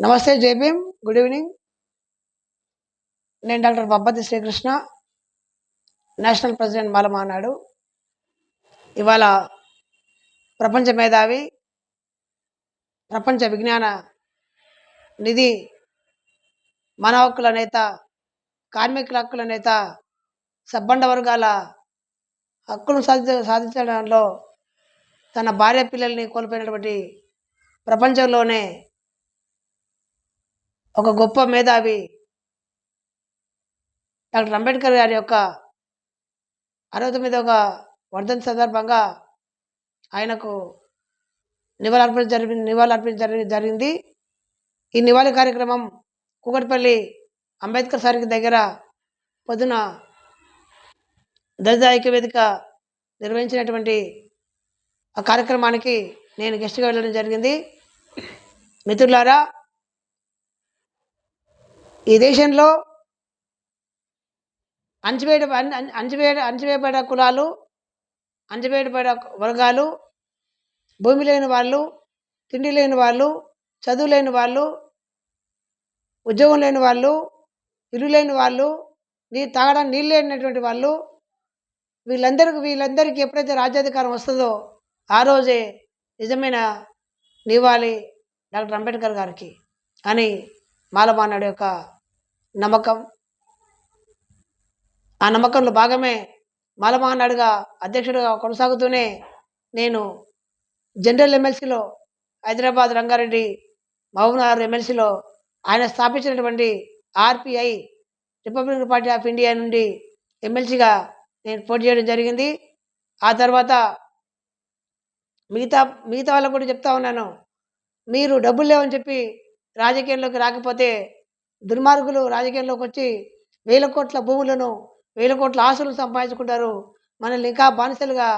నమస్తే JBM good evening నేను doctor Babbati Srikrishna national president Malamahanadu ఇవాళ ప్రపంచ మేధావి ప్రపంచ విజ్ఞాన నిధి మన హక్కుల నేత కార్మికుల హక్కుల నేత సబ్బండ వర్గాల హక్కులను సాధి సాధించడంలో తన భార్య పిల్లల్ని కోల్పోయినటువంటి ప్రపంచంలోనే ఒక గొప్ప మేధావి. డాక్టర్ అంబేద్కర్ గారి యొక్క అరవై తొమ్మిదవ వర్ధంతి సందర్భంగా ఆయనకు నివాళులర్పణ జరిగి నివాళులర్పణ జరిగి జరిగింది. ఈ నివాళి కార్యక్రమం కూకట్పల్లి అంబేద్కర్ సారికి దగ్గర పొద్దున దళిత ఐక్య వేదిక నిర్వహించినటువంటి ఆ కార్యక్రమానికి నేను గెస్ట్గా వెళ్ళడం జరిగింది. మిత్రులారా ఈ దేశంలో అంచువేయ అంచువేయ అంచువేయబడ్డ కులాలు అంచువేయబడ్డ వర్గాలు భూమి లేని వాళ్ళు తిండి లేని వాళ్ళు చదువు లేని వాళ్ళు ఉద్యోగం లేని వాళ్ళు ఇల్లు లేని వాళ్ళు నీ తాగడానికి నీళ్ళు లేనటువంటి వాళ్ళు వీళ్ళందరికీ వీళ్ళందరికీ ఎప్పుడైతే రాజ్యాధికారం వస్తుందో ఆ రోజే నిజమైన నివాళి డాక్టర్ అంబేద్కర్ గారికి అని మాలమానాడు యొక్క నమ్మకం. ఆ నమ్మకంలో భాగమే మాలమానాడుగా అధ్యక్షుడిగా కొనసాగుతూనే నేను జనరల్ ఎమ్మెల్సీలో హైదరాబాద్ రంగారెడ్డి మహబూబ్నగర్ ఎమ్మెల్సీలో ఆయన స్థాపించినటువంటి RPI Republican party of India నుండి ఎమ్మెల్సీగా నేను పోటీ చేయడం జరిగింది. ఆ తర్వాత మిగతా మిగతా వాళ్ళకు కూడా చెప్తా ఉన్నాను. మీరు డబ్బులు లేవని చెప్పి రాజకీయంలోకి రాకపోతే దుర్మార్గులు రాజకీయంలోకి వచ్చి వేల కోట్ల భూములను వేల కోట్ల ఆశలు సంపాదించుకుంటారు. మనల్ని ఇంకా బానిసలుగా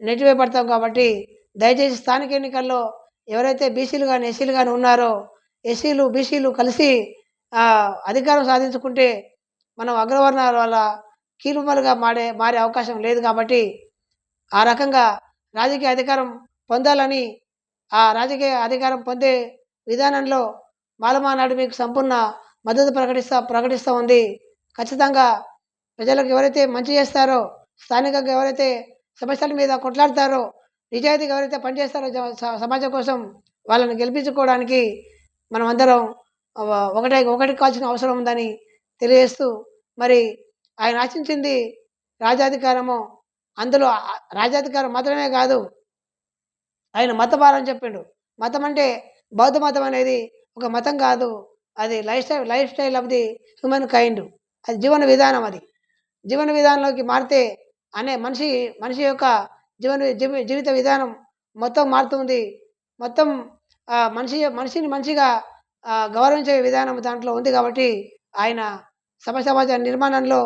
నెట్టివేయబడతాం కాబట్టి దయచేసి స్థానిక ఎన్నికల్లో ఎవరైతే బీసీలు కానీ ఎస్సీలు కానీ ఉన్నారో ఎస్సీలు బీసీలు కలిసి అధికారం సాధించుకుంటే మనం అగ్రవర్ణాల వల్ల కీలుమలుగా మారే మారే అవకాశం లేదు కాబట్టి ఆ రకంగా రాజకీయ అధికారం పొందాలని ఆ రాజకీయ అధికారం పొందే విధానంలో మాలమానాడు మీకు సంపూర్ణ మద్దతు ప్రకటిస్తా ప్రకటిస్తూ ఉంది. ఖచ్చితంగా ప్రజలకు ఎవరైతే మంచి చేస్తారో స్థానికంగా ఎవరైతే సమస్యల మీద కొట్లాడతారో నిజాయితీగా ఎవరైతే పనిచేస్తారో సమాజం కోసం వాళ్ళని గెలిపించుకోవడానికి మనం అందరం ఒకటే ఒకటి కావాల్సిన అవసరం ఉందని తెలియజేస్తూ మరి ఆయన ఆశించింది రాజాధికారము అందులో రాజాధికారం మాత్రమే కాదు ఆయన మతపాలని చెప్పిండు. మతం అంటే బౌద్ధ మతం అనేది ఒక మతం కాదు. అది lifestyle lifestyle of the human kind. అది జీవన విధానం అది. జీవన విధానంలోకి మారితే అనే మనిషి మనిషి యొక్క జీవన జీవిత విధానం మొత్తం మారుతుంది. మొత్తం మనిషి మనిషిని మంచిగా గౌరవించే విధానం దాంట్లో ఉంది కాబట్టి ఆయన సమ సమాజ నిర్మాణంలో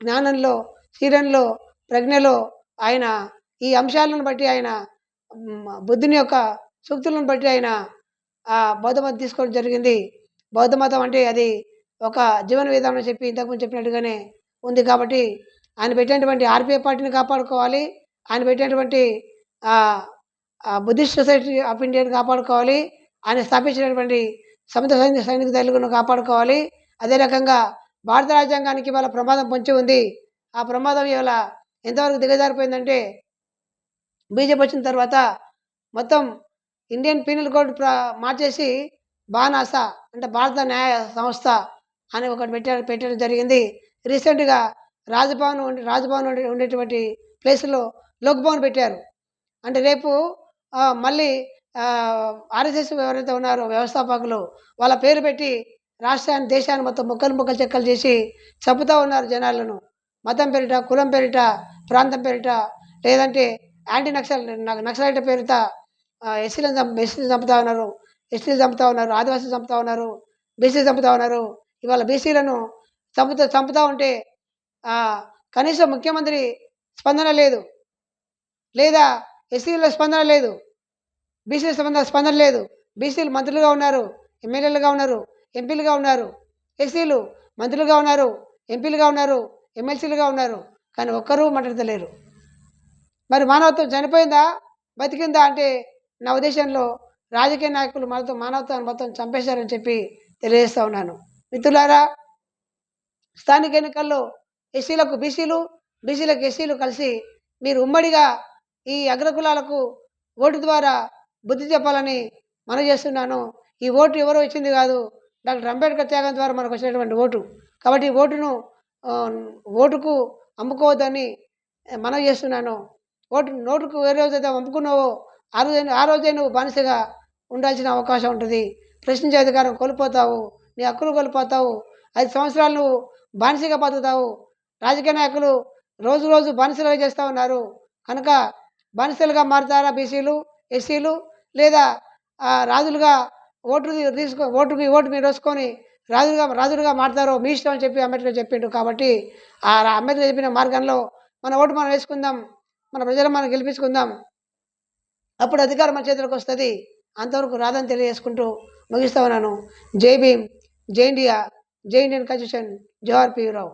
జ్ఞానంలో శీలంలో ప్రజ్ఞలో ఆయన ఈ అంశాలను బట్టి ఆయన బుద్ధుని యొక్క సూక్తులను బట్టి ఆయన బౌద్ధ మతం తీసుకోవడం జరిగింది. బౌద్ధ మతం అంటే అది ఒక జీవన విధానం చెప్పి ఇంతకుముందు చెప్పినట్టుగానే ఉంది కాబట్టి ఆయన పెట్టినటువంటి ఆర్పిఐ పార్టీని కాపాడుకోవాలి. ఆయన పెట్టినటువంటి బుద్ధిస్ట్ సొసైటీ ఆఫ్ ఇండియాని కాపాడుకోవాలి. ఆయన స్థాపించినటువంటి సముద్ర సైనిక సైనిక దళులను కాపాడుకోవాలి. అదే రకంగా భారత రాజ్యాంగానికి ఇవాళ ప్రమాదం పొంచి ఉంది. ఆ ప్రమాదం ఇవాళ ఎంతవరకు దిగజారిపోయిందంటే బీజేపీ వచ్చిన తర్వాత మొత్తం ఇండియన్ పీనల్ కోడ్ మార్చేసి బానాస అంటే భారత న్యాయ సంస్థ అని ఒకటి పెట్టారు పెట్టడం జరిగింది. రీసెంట్గా రాజభవన్ రాజభవన్ ఉండేటువంటి ప్లేస్లో లోక్భవన్ పెట్టారు. అంటే రేపు మళ్ళీ ఆర్ఎస్ఎస్ ఎవరైతే ఉన్నారో వ్యవస్థాపకులు వాళ్ళ పేరు పెట్టి రాష్ట్రాన్ని దేశాన్ని మొత్తం ముక్కలు ముక్కలు చెక్కలు చేసి చంపుతూ ఉన్నారు జనాలను. మతం పేరిట కులం పేరిట ప్రాంతం పేరిట లేదంటే యాంటీ నక్సల్ నక్సలైట్ పేరిట ఎస్సీలను చంపు ఎస్సీలు చంపుతా ఉన్నారు. ఎస్టీలు చంపుతా ఉన్నారు. ఆదివాసీలు చంపుతా ఉన్నారు. బీసీలు చంపుతా ఉన్నారు. ఇవాళ బీసీలను చంపుతా చంపుతా ఉంటే కనీసం ముఖ్యమంత్రి స్పందన లేదు. లేదా ఎస్సీల స్పందన లేదు. బీసీల స్పందన స్పందన లేదు. బీసీలు మంత్రులుగా ఉన్నారు. ఎమ్మెల్యేలుగా ఉన్నారు. ఎంపీలుగా ఉన్నారు. ఎస్సీలు మంత్రులుగా ఉన్నారు. ఎంపీలుగా ఉన్నారు. ఎమ్మెల్సీలుగా ఉన్నారు. కానీ ఒక్కరూ మాట్లాడతలేరు. మరి మానవత్వం చనిపోయిందా? బతికిందా? అంటే నా ఉద్దేశంలో రాజకీయ నాయకులు మనతో మానవత్వాన్ని మొత్తం చంపేశారని చెప్పి తెలియజేస్తా ఉన్నాను. మిత్రులారా స్థానిక ఎన్నికల్లో ఎస్సీలకు బీసీలు బీసీలకు ఎస్సీలు కలిసి మీరు ఉమ్మడిగా ఈ అగ్రకులాలకు ఓటు ద్వారా బుద్ధి చెప్పాలని మనం చేస్తున్నాను. ఈ ఓటు ఎవరో ఇచ్చింది కాదు డాక్టర్ అంబేద్కర్ త్యాగం ద్వారా మనకు వచ్చినటువంటి ఓటు. కాబట్టి ఈ ఓటును ఓటుకు అమ్ముకోవద్దని మనం చేస్తున్నాను. ఓటు నోటుకు ఏ రోజైతే అమ్ముకున్నావో ఆ రోజే ఆ రోజే నువ్వు బానిసగా ఉండాల్సిన అవకాశం ఉంటుంది. ప్రశ్నించే అధికారం కోల్పోతావు. నీ హక్కులు కోల్పోతావు. ఐదు సంవత్సరాలు నువ్వు బానిసగా బతుకుతావు. రాజకీయ నాయకులు రోజు రోజు బానిసలుగా చేస్తూ ఉన్నారు. కనుక బానిసలుగా మారుతారా బీసీలు ఎస్సీలు? లేదా రాజులుగా ఓటు తీసుకో ఓటుకి ఓటు మీరు వేసుకొని రాజులుగా రాజులుగా మారుతారో మీ ఇష్టం అని చెప్పి అంబేద్కర్ చెప్పిండు కాబట్టి ఆ అంబేద్కర్ చెప్పిన మార్గంలో మన ఓటు మనం వేసుకుందాం. మన ప్రజలు మనం గెలిపించుకుందాం. అప్పుడు అధికారం మన చేతిలోకి వస్తుంది. అంతవరకు రాదని తెలియజేసుకుంటూ ముగిస్తా ఉన్నాను. జై భీమ్ జై ఇండియా జై Indian constitution Jawahar P Rao.